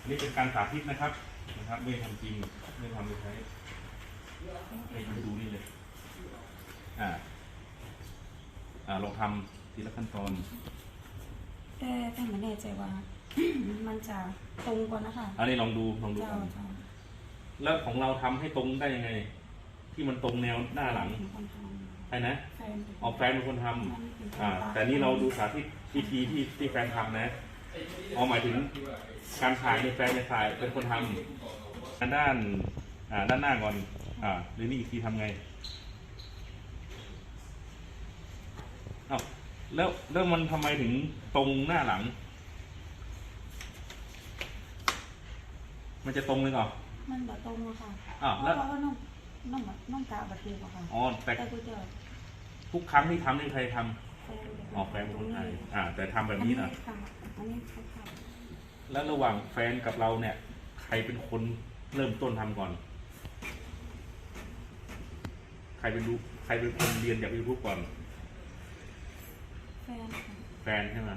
อันนี้เป็นการสาธิตนะครับนะครับ ไม่ทำจริงไม่ทำไม่ใช้ให้ดูนี่เลยอ่าอ่าลองทำทีละขั้นตอนแต่แต่ไม่แน่ใจว่า มันจะตรงก่อนนะคะอันนี้ลองดูลองดูเจ้าก่อนเจ้าแล้วของเราทำให้ตรงได้ยังไง ที่มันตรงแนวหน้าหลังเป็นคนทใช่นะำแฟนเป็นออกแฟนเป็นคนทำมันเป็นคนอ่า แต่นี่เราดูสาธิตวิธีที่ที่แฟนทำนะ เอาหมายถึงการถ่ายในยแฟนจะถ่ายเป็นคนทำด้านอ่าด้านหน้าก่อนอ่าหรือนี่อีกทีทำไงเอ้าแล้วแล้วมันทำไมถึงตรงหน้าหลัง มันจะตรงเลยเหรอมันแบบตรงอะค่ะอ้าวเพแล้ว ราะว่าน้องน้องแบบน้องกาบัตรเทปอะค่ะอ๋อแต่แต่กูจะทุกครั้งที่ทำนี่ใครทำแฟนเป็นออกแฟนเป็นคนไทยอ่า แต่ทำแบบนี้นะค่ะ อันนี้เขาค่ะแล้วระหว่างแฟนกับเราเนี่ย ใครเป็นคนเริ่มต้นทำก่อน ใครเป็นดูใครเป็นคนเรียนจากยูทูบก่อนแฟนค่ะแฟนใช่ไหม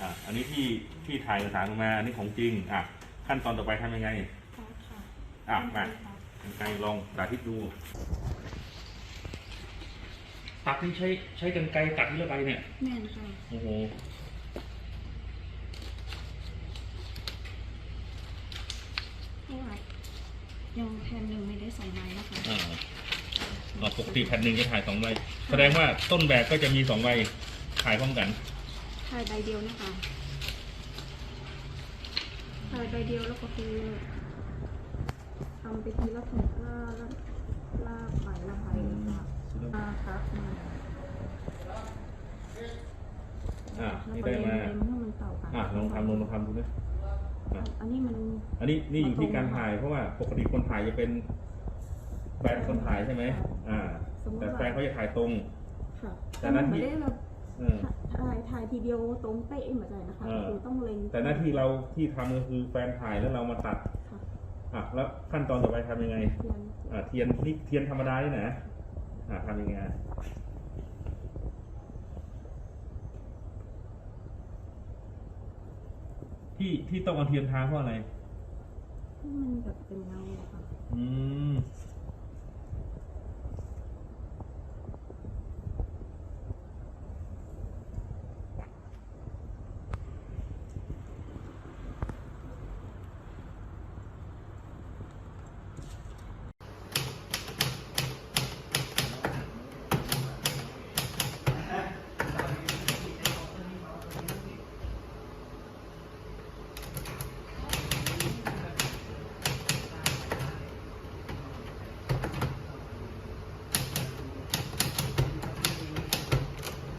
อะ อันนี้ที่ที่ถ่ายเอกสารออกมา อันนี้ของจริง อะ ขั้นตอนต่อไปทำยังไงค่ะค่ะอะเป็นมาค่ะกันไกลลองสาธิตดู ตัดนี่ใช้ใช้กันไกลตัดที่ละใบเนี่ย แม่นค่ะโอ้โห เพราะว่ายังแผ่นหนึ่งไม่ได้ใส่ไม้นะคะอ่าอ๋อปกติแผ่นหนึ่งจะถ่ายสองใบ แสดงว่าต้นแบบก็จะมีสองใบถ่ายพร้อมกัน ถ่ายใบเดียวนะคะถ่ายใบเดียวแล้วก็คือทำไปทีละถุงละละละใบละใบค่ะมาครับมา อ่าแล้วนี่ก็ได้เรียนมาเรียนให้มันเต่ากันอะลองทำลองลองทำดูนะ อะ อันนี้มัน อันนี้นี่อยู่ที่การถ่ายเพราะว่าปกติคนถ่ายจะเป็นแฟนคนถ่ายใช่ไหมอ่าแต่แฟนเขาจะถ่ายตรง ค่ะแต่หน้าที่ ไม่ได้แบบเออ ถ่ายถ่ายทีเดียวตรงเป๊ะเหมือนกันนะคะเออ คือต้องเล็งแต่หน้าที่เราที่ทำก็คือแฟนถ่ายแล้วเรามาตัด ค่ะอะ แล้วขั้นตอนต่อไปทำยังไง เทียนอ่าเทียนนี่เทียนธรรมดานี่นะอ่าทำยังไง ที่ที่ต้องเอาเทียนทาเพราะอะไรให้มันแบบเป็นเงาอะค่ะอืม